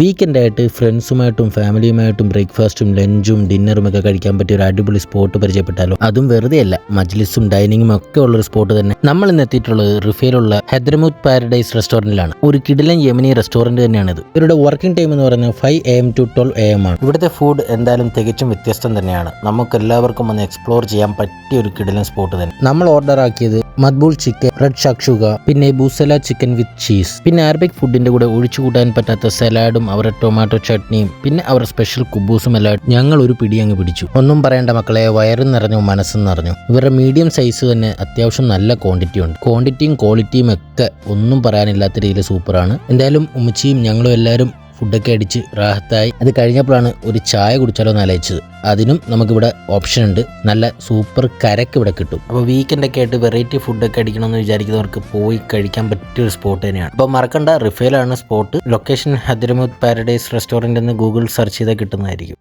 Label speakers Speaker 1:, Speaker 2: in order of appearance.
Speaker 1: വീക്കെൻഡായിട്ട് ഫ്രണ്ട്സുമായിട്ടും ഫാമിലിയുമായിട്ടും ബ്രേക്ക്ഫാസ്റ്റും ലഞ്ചും ഡിന്നറും ഒക്കെ കഴിക്കാൻ പറ്റിയ ഒരു അടിപൊളി സ്പോട്ട് പരിചയപ്പെട്ടാലോ? അതും വെറുതെ അല്ല മജ്ലിസും ഡൈനിങ്ങും ഒക്കെ ഉള്ള ഒരു സ്പോട്ട് തന്നെ. നമ്മൾ ഇന്ന് എത്തിയിട്ടുള്ളത് റിഫയിലുള്ള ഹൈദ്രമൂത്ത് പാരഡൈസ് റെസ്റ്റോറന്റിലാണ്. ഒരു കിടിലൻ യമനി റെസ്റ്റോറന്റ് തന്നെയാണിത്. ഇവരുടെ വർക്കിംഗ് ടൈം എന്ന് പറയുന്നത് five A M to twelve A M ആണ്. ഇവിടുത്തെ ഫുഡ് എന്തായാലും തികച്ചും വ്യത്യസ്തം തന്നെയാണ്. നമുക്ക് എല്ലാവർക്കും ഒന്ന് എക്സ്പ്ലോർ ചെയ്യാൻ പറ്റിയ ഒരു കിടിലൻ സ്പോട്ട് തന്നെ. നമ്മൾ ഓർഡർ ആക്കിയത് മദ്ബൂൾ ചിക്കൻ റെഡ് ഷക്ഷുക പിന്നെ ബൂസല ചിക്കൻ വിത്ത് ചീസ് പിന്നെ അറബിക് ഫുഡിന്റെ കൂടെ ഒഴിച്ചു കൂട്ടാൻ പറ്റാത്ത സലാഡും അവരുടെ ടൊമാറ്റോ ചട്നിയും പിന്നെ അവരുടെ സ്പെഷ്യൽ കുബൂസും എല്ലാം ഞങ്ങൾ ഒരു പിടി അങ്ങ് പിടിച്ചു. ഒന്നും പറയേണ്ട മക്കളെ വയറും നിറഞ്ഞു മനസ്സും നിറഞ്ഞു. ഇവരുടെ മീഡിയം സൈസ് തന്നെ അത്യാവശ്യം നല്ല ക്വാണ്ടിറ്റി ഉണ്ട്. ക്വാണ്ടിറ്റിയും ക്വാളിറ്റിയും ഒക്കെ ഒന്നും പറയാനില്ലാത്ത രീതിയിൽ സൂപ്പറാണ് എന്തായാലും ഉമ്മച്ചിയും ഞങ്ങളും എല്ലാവരും ഫുഡൊക്കെ അടിച്ച് റാഹത്തായി. അത് കഴിഞ്ഞപ്പോഴാണ് ഒരു ചായ കുടിച്ചാലോ എന്ന് ആലോചിച്ചത്. അതിനും നമുക്കിവിടെ ഓപ്ഷൻ ഉണ്ട്. നല്ല സൂപ്പർ കരക്ക് ഇവിടെ കിട്ടും. അപ്പോൾ വീക്കെൻഡൊക്കെ ആയിട്ട് വെറൈറ്റി ഫുഡൊക്കെ അടിക്കണമെന്ന് വിചാരിക്കുന്നവർക്ക് പോയി കഴിക്കാൻ പറ്റിയ ഒരു സ്പോട്ട് തന്നെയാണ്. അപ്പോൾ മറക്കണ്ട റിഫേലാണ് spot location Hadramout paradise restaurant എന്ന് ഗൂഗിൾ സെർച്ച് ചെയ്താൽ കിട്ടുന്നതായിരിക്കും.